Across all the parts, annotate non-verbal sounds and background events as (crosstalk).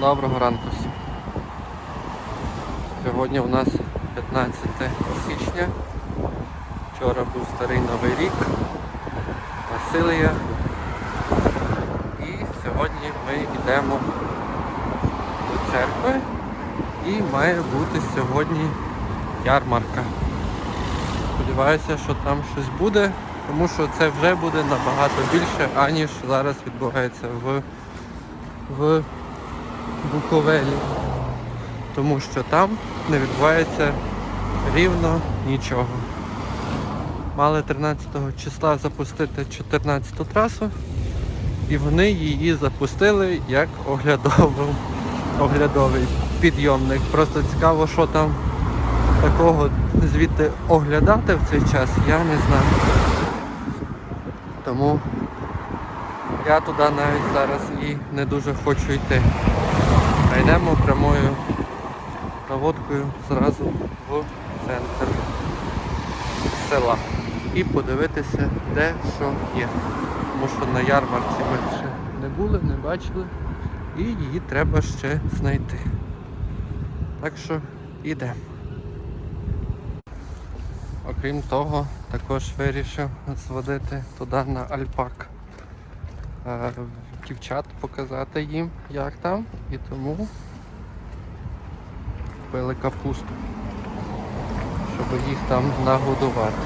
Доброго ранку всім. Сьогодні у нас 15 січня. Вчора був старий новий рік. Василія. І сьогодні ми йдемо до церкви і має бути сьогодні ярмарка. Сподіваюся, що там щось буде, тому що це вже буде набагато більше, аніж зараз відбувається в, в Буковелі. Тому що там не відбувається рівно нічого. Мали 13 числа запустити 14 трасу і вони її запустили як оглядовий, оглядовий підйомник. Просто цікаво, що там такого звідти оглядати в цей час, я не знаю. Тому я туди навіть зараз і не дуже хочу йти. А йдемо прямою наводкою зразу в центр села і подивитися, де що є. Тому що на ярмарці ми ще не були, не бачили і її треба ще знайти. Так що йдемо. Окрім того, також вирішив зводити туди на Альпак. Е, Дівчат показати їм, як там, і тому купили капусту, щоб їх там нагодувати.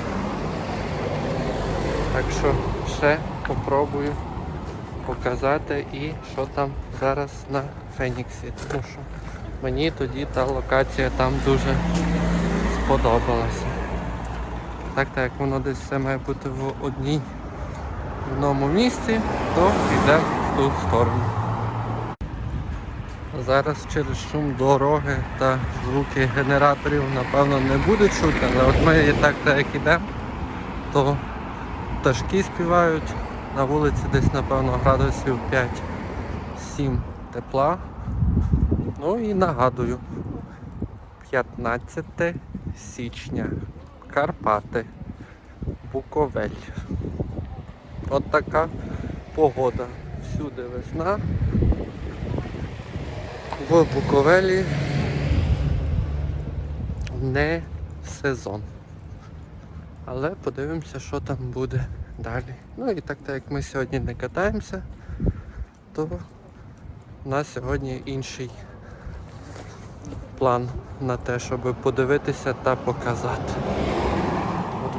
Так що ще попробую показати і що там зараз на Феніксі. Тому що мені тоді та локація там дуже сподобалася. Так, так воно десь все має бути в одній в одному місці, то йдемо в ту сторону. Зараз через шум дороги та звуки генераторів напевно не буде чути, але от ми і так так як йдемо, то пташки співають, на вулиці десь напевно градусів 5-7 тепла. Ну і нагадую, 15 січня. Карпати. Буковель. От така погода. Всюди весна. В Буковелі не сезон. Але подивимося, що там буде далі. Ну і так, так як ми сьогодні не катаємося, то у нас сьогодні інший план на те, щоб подивитися та показати.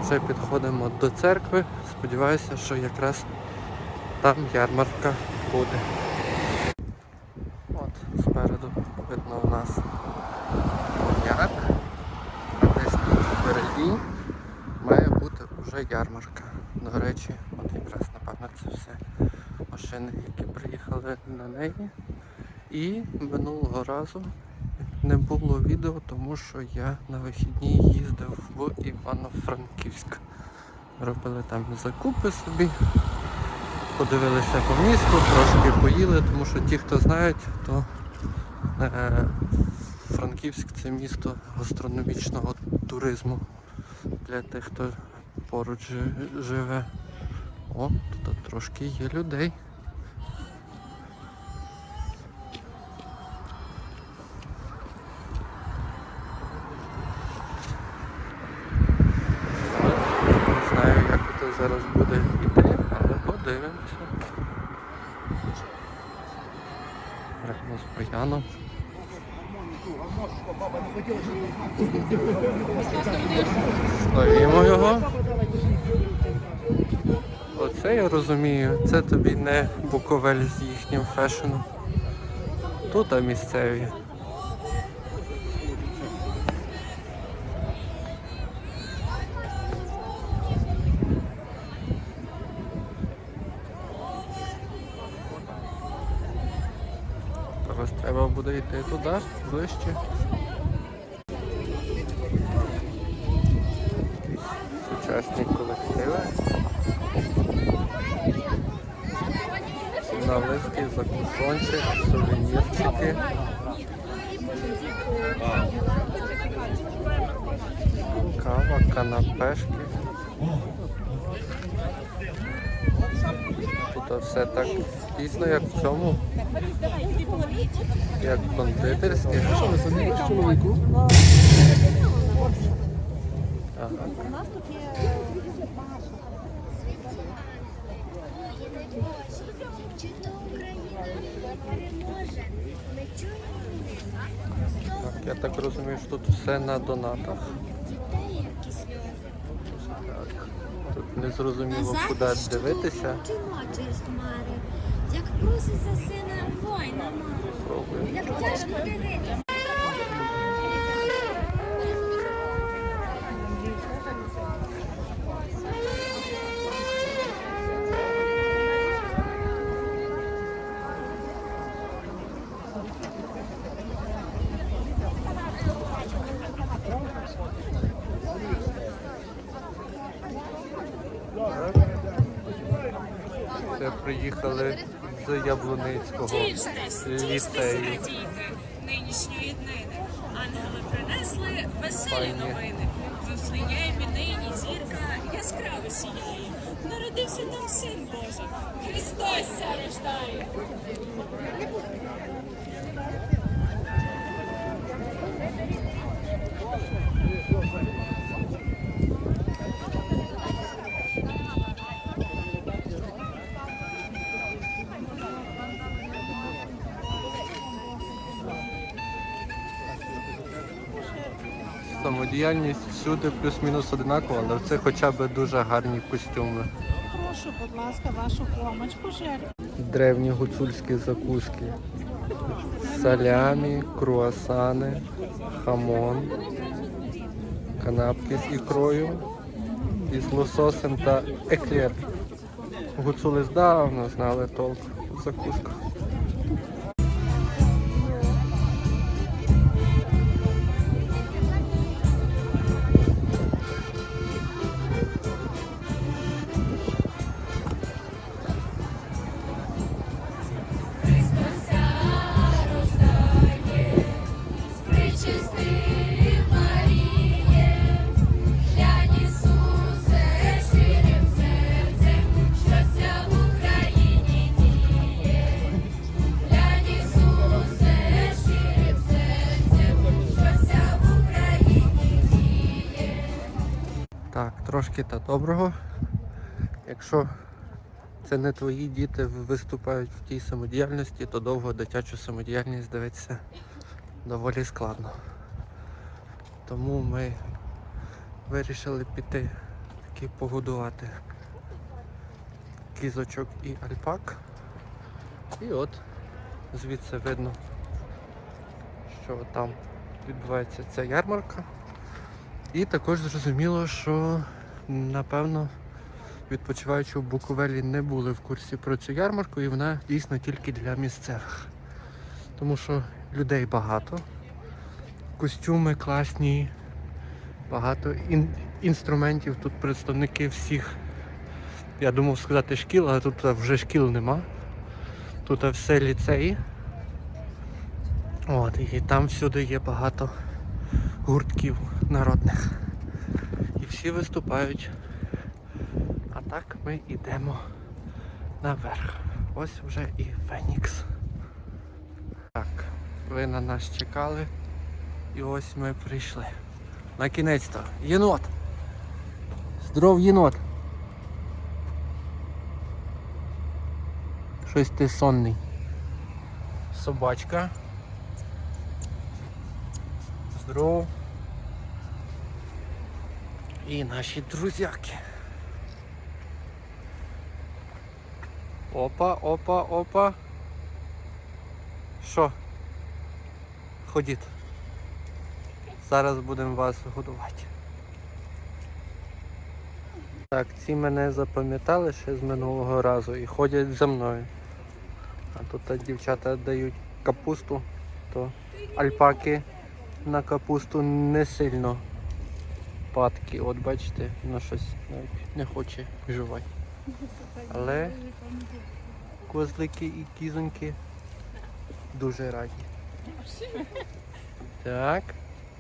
Вже підходимо до церкви. Сподіваюся, що якраз там ярмарка буде. От спереду видно у нас коняк, десь тут впереді має бути вже ярмарка. До речі, от якраз напевно це все машини, які приїхали на неї. І минулого разу не було відео, тому що я на вихідні їздив в Івано-Франківськ. Робили там закупи собі, подивилися по місту, трошки поїли, тому що ті, хто знають, то е, Франківськ це місто гастрономічного туризму для тих, хто поруч живе. О, тут трошки є людей. Не Буковель з їхнім фешеном. Тут а місцеві. Зараз треба буде йти туди, ближче. Закусончик, сувенірчики. Кава, канапешки. Тут все так пізно, як в цьому. Як з чоловіку? Ага. Є Україна Так, я так розумію, що тут все на донатах. Так. Тут не зрозуміло, куди дивитися. Як просить за сина воїна мама. Як тяжко дивитися. Це приїхали з Яблуницького ліцею. нинішньої днини. Ангели принесли веселі новини. В Вифлеємі нині зірка яскраво сіяє. Народився там син Божий. Христос ся Самодіяльність всюди плюс-мінус одинакова, але це хоча б дуже гарні костюми. прошу, будь ласка, вашу помощь, пожертвуйте. Древні гуцульські закуски. Салямі, круасани, хамон, канапки з ікрою, із лососем та еклер. Гуцули здавна знали толк в закусках. Трошки та доброго. Якщо це не твої діти виступають в тій самодіяльності, то довго дитячу самодіяльність дивитися доволі складно. Тому ми вирішили піти таки погодувати кізочок і альпак. І от звідси видно, що там відбувається ця ярмарка. І також зрозуміло, що напевно відпочиваючи в Буковелі не були в курсі про цю ярмарку, і вона дійсно тільки для місцевих. Тому що людей багато, костюми класні, багато ін- інструментів. Тут представники всіх. Я думав сказати шкіл, але тут вже шкіл нема. Тут все ліцеї. От, і там всюди є багато гуртків народних. Всі виступають. А так ми йдемо наверх. Ось вже і Фенікс. Так, ви на нас чекали. І ось ми прийшли. На кінець-то. Єнот! Здоров єнот! Щось ти сонний. Собачка. Здоров. І наші друзяки. Опа, опа, опа. Що? Ходіть. Зараз будемо вас годувати. Так, ці мене запам'ятали ще з минулого разу і ходять за мною. А тут дівчата дають капусту, то альпаки на капусту не сильно падки. От бачите, воно щось навіть не хоче жувати. Але козлики і кізоньки дуже раді. Так.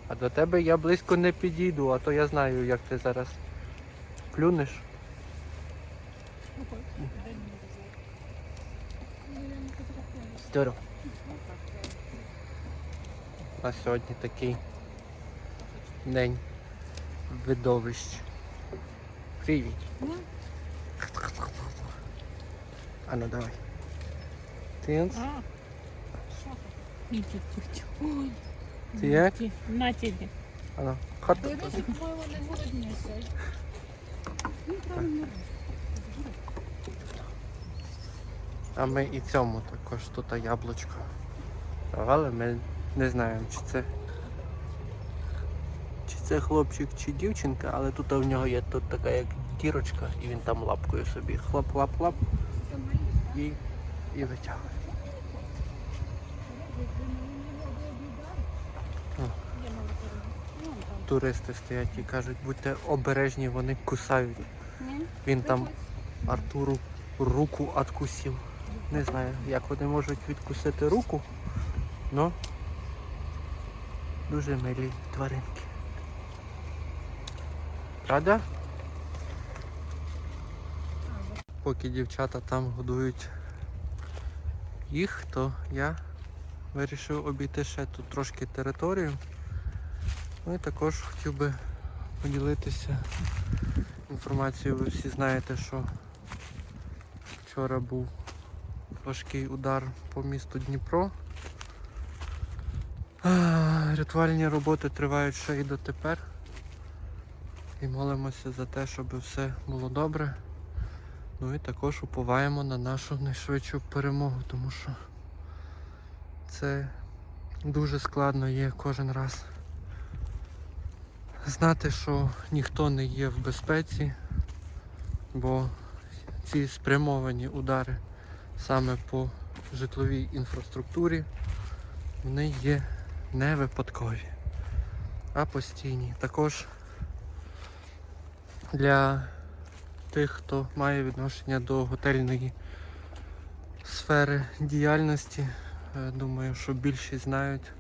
А до тебе я близько не підійду, а то я знаю, як ти зараз плюнеш. Здорово. на сьогодні такий день видовищ. Привіт. А ну давай. Що ти? Як? На тебе. А ну. Хот. Ти по-моєму, не голодніше. А ми і цьому також тут яблучко. давали. Ми не знаємо, чи це. Це хлопчик, чи дівчинка, але тут в нього є тут така як дірочка, і він там лапкою собі хлоп-лап-лап і, і витягує. Туристи стоять і кажуть, будьте обережні, вони кусають. Він там Артуру руку откусив. Не знаю, як вони можуть відкусити руку, але дуже милі тваринки. Правда? Поки дівчата там годують їх, то я вирішив обійти ще тут трошки територію. Ну і також хотів би поділитися інформацією. Ви всі знаєте, що вчора був важкий удар по місту Дніпро. Рятувальні роботи тривають ще і дотепер. І молимося за те, щоб все було добре. Ну і також уповаємо на нашу найшвидшу перемогу, тому що це дуже складно є кожен раз. Знати, що ніхто не є в безпеці, бо ці спрямовані удари саме по житловій інфраструктурі, вони є не випадкові, а постійні. Також для тих, хто має відношення до готельної сфери діяльності, е, думаю, що більшість знають,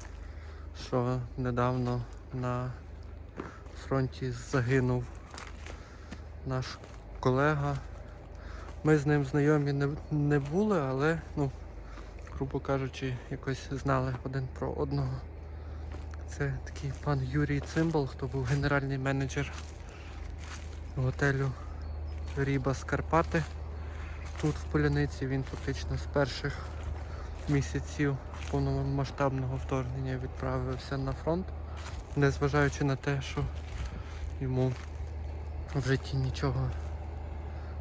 що недавно на фронті загинув наш колега. Ми з ним знайомі не, не були, але, ну, грубо кажучи, якось знали один про одного. Це такий пан Юрій Цимбал, хто був генеральний менеджер готелю Ріба Скарпати. Тут в Поляниці він фактично з перших місяців повномасштабного вторгнення відправився на фронт, незважаючи на те, що йому в житті нічого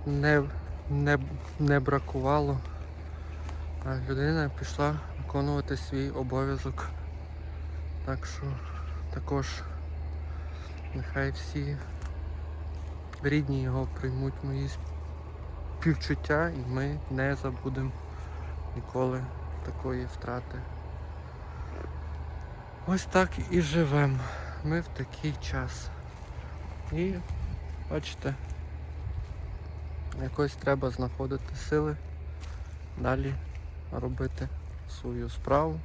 не, не, не бракувало. А людина пішла виконувати свій обов'язок. Так що також нехай всі рідні його приймуть мої співчуття і ми не забудемо ніколи такої втрати. Ось так і живемо. Ми в такий час. І бачите, якось треба знаходити сили далі робити свою справу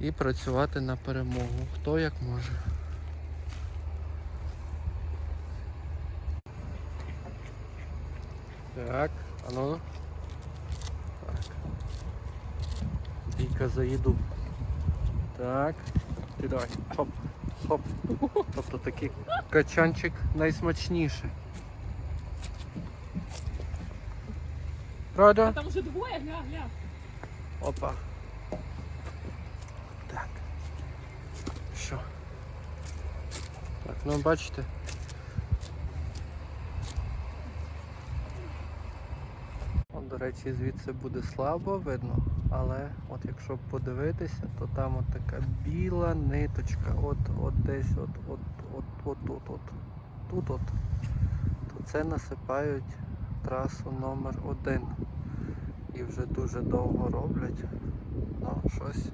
і працювати на перемогу. Хто як може. Так, а ну. Так. Бійка за їду. Так. Ти давай. Хоп. Хоп. (laughs) Тобто такий качанчик найсмачніший. Правда? Там вже двоє, гля, гля. Опа. Так. Що? Так, ну бачите. До речі, звідси буде слабо видно, але от якщо подивитися, то там от така біла ниточка, от, от десь, от, от, от, от, от, от, тут от. То це насипають трасу номер один і вже дуже довго роблять, але щось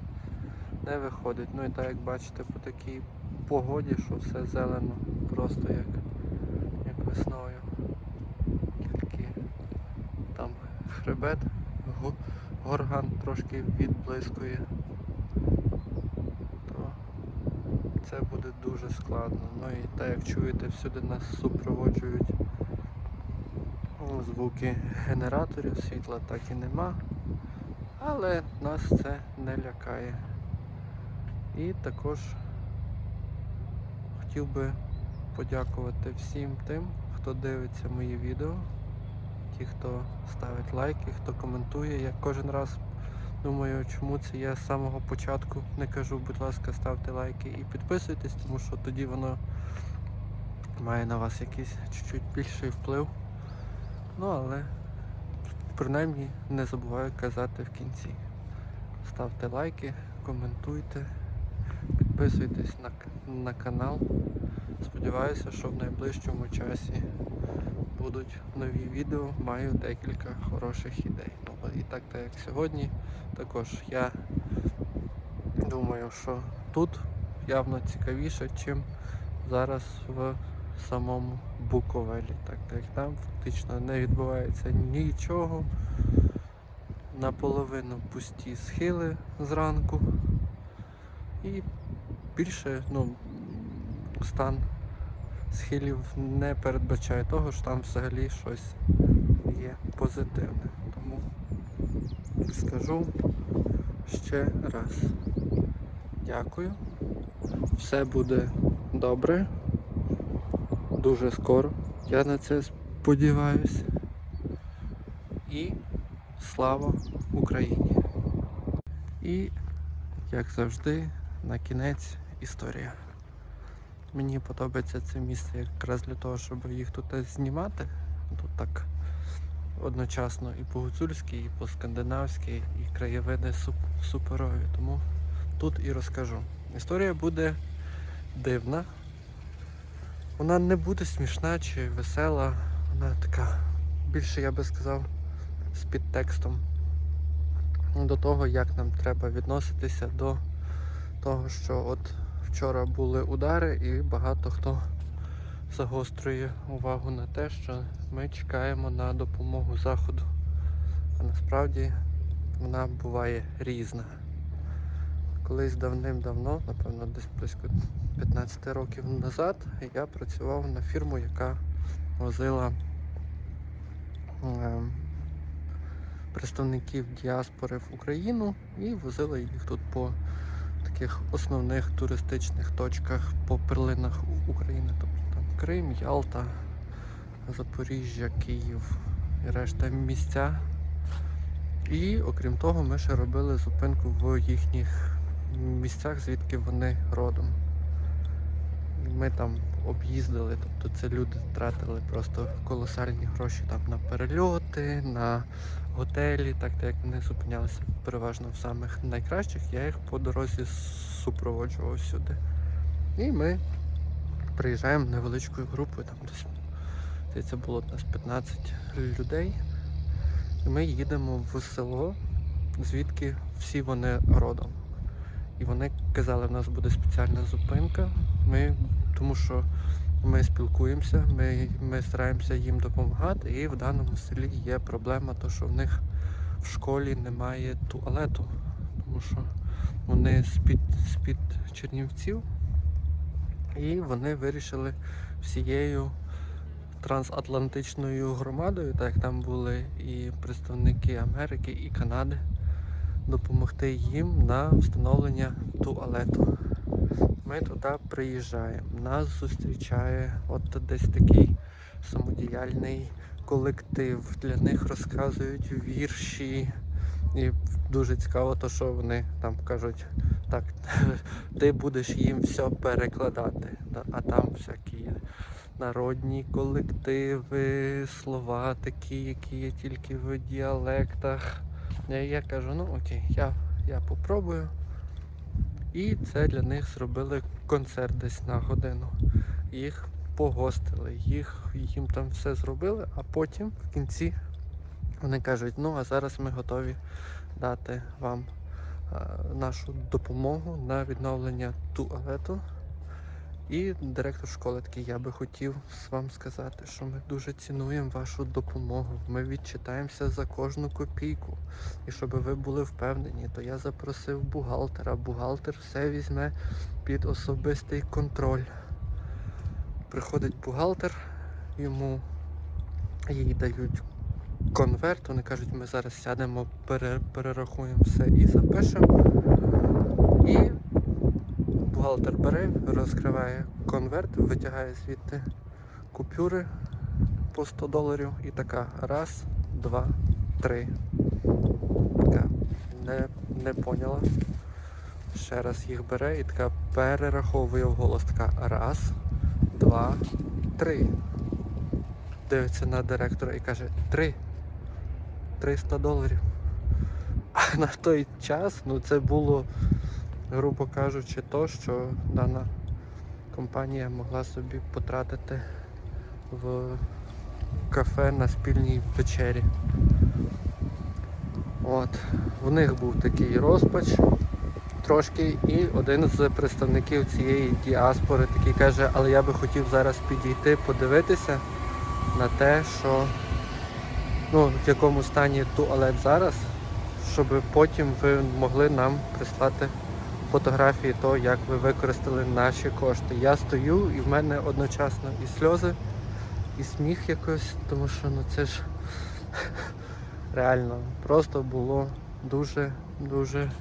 не виходить. Ну і так як бачите по такій погоді, що все зелено, просто як весною. Тільки там хребет, горган трошки відблискує, то це буде дуже складно. Ну і так як чуєте, всюди нас супроводжують звуки генераторів, світла так і нема, але нас це не лякає. І також хотів би подякувати всім тим, хто дивиться мої відео, ті, хто ставить лайки, хто коментує. Я кожен раз думаю, чому це я з самого початку не кажу, будь ласка, ставте лайки і підписуйтесь, тому що тоді воно має на вас якийсь чуть-чуть більший вплив. Ну але принаймні не забуваю казати в кінці. Ставте лайки, коментуйте, підписуйтесь на, на канал. Сподіваюся, що в найближчому часі будуть нові відео. Маю декілька хороших ідей. Ну, і так, так як сьогодні, також я думаю, що тут явно цікавіше, чим зараз в самому Буковелі. Так, так як там фактично не відбувається нічого. Наполовину пусті схили зранку. І більше ну, стан схилів не передбачає того, що там взагалі щось є позитивне. Тому скажу ще раз. Дякую. Все буде добре. Дуже скоро. Я на це сподіваюся. І слава Україні! І, як завжди, на кінець історія. Мені подобається це місце якраз для того, щоб їх тут знімати. Тут так одночасно і по-гуцульськи, і по-скандинавськи, і краєвиди суп- суперові. Тому тут і розкажу. Історія буде дивна. Вона не буде смішна чи весела, вона така більше, я би сказав, з підтекстом до того, як нам треба відноситися до того, що от вчора були удари і багато хто загострює увагу на те, що ми чекаємо на допомогу Заходу. А насправді вона буває різна. Колись давним-давно, напевно, десь близько 15 років назад, я працював на фірму, яка возила ем, представників діаспори в Україну і возила їх тут по таких основних туристичних точках по перлинах України. Тобто там Крим, Ялта, Запоріжжя, Київ і решта місця. І окрім того, ми ще робили зупинку в їхніх місцях, звідки вони родом. Ми там об'їздили, тобто це люди тратили просто колосальні гроші там на перельоти, на готелі, так як вони зупинялися переважно в самих найкращих, я їх по дорозі супроводжував сюди. І ми приїжджаємо невеличкою групою, там десь здається, було нас 15 людей. І ми їдемо в село, звідки всі вони родом. І вони казали, в нас буде спеціальна зупинка. Ми, тому що ми спілкуємося, ми, ми стараємося їм допомагати, і в даному селі є проблема, то що в них в школі немає туалету, тому що вони з-під, з-під Чернівців, і вони вирішили всією трансатлантичною громадою, так як там були і представники Америки і Канади, допомогти їм на встановлення туалету. Ми туди приїжджаємо. Нас зустрічає от десь такий самодіяльний колектив. Для них розказують вірші. І дуже цікаво, то що вони там кажуть, так, (laughs) ти будеш їм все перекладати. А там всякі народні колективи, слова такі, які є тільки в діалектах. Я, я кажу, ну окей, я, я попробую. І це для них зробили концерт десь на годину. Їх погостили, їх, їм там все зробили, а потім в кінці вони кажуть, ну а зараз ми готові дати вам е, нашу допомогу на відновлення туалету. І директор школи я би хотів вам сказати, що ми дуже цінуємо вашу допомогу. Ми відчитаємося за кожну копійку. І щоб ви були впевнені, то я запросив бухгалтера. Бухгалтер все візьме під особистий контроль. Приходить бухгалтер, йому їй дають конверт, вони кажуть, ми зараз сядемо, перерахуємо все і запишемо. І бухгалтер бере, розкриває конверт, витягає звідти купюри по 100 доларів і така раз, два, три. Така не, не поняла. Ще раз їх бере і така перераховує вголос. Така раз, два, три. Дивиться на директора і каже три. 300 доларів. А на той час ну це було, грубо кажучи, то, що дана компанія могла собі потратити в кафе на спільній вечері. От. В них був такий розпач трошки, і один з представників цієї діаспори такий каже, але я би хотів зараз підійти, подивитися на те, що ну, в якому стані туалет зараз, щоб потім ви могли нам прислати фотографії того, як ви використали наші кошти. Я стою і в мене одночасно і сльози, і сміх якось, тому що ну це ж (laughs) реально просто було дуже-дуже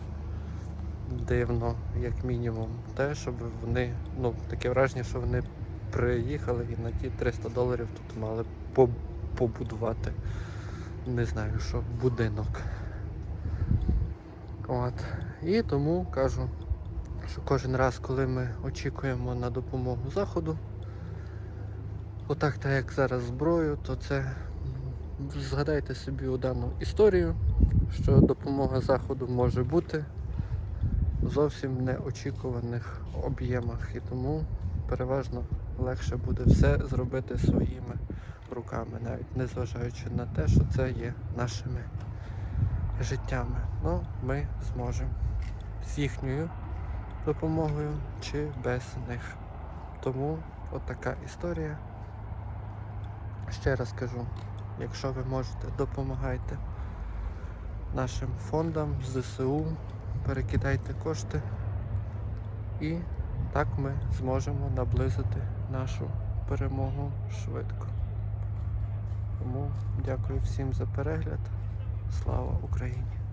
дивно, як мінімум. Те, щоб вони, ну, таке враження, що вони приїхали і на ті 300 доларів тут мали побудувати. Не знаю, що будинок. От. І тому кажу, що кожен раз, коли ми очікуємо на допомогу заходу, отак так як зараз зброю, то це згадайте собі у дану історію, що допомога заходу може бути в зовсім неочікуваних об'ємах. І тому переважно легше буде все зробити своїми руками, навіть не зважаючи на те, що це є нашими життями. Ну, ми зможемо з їхньою допомогою чи без них. Тому отака історія. Ще раз кажу, якщо ви можете, допомагайте нашим фондам ЗСУ, перекидайте кошти і так ми зможемо наблизити нашу перемогу швидко. Тому дякую всім за перегляд. Слава Україні!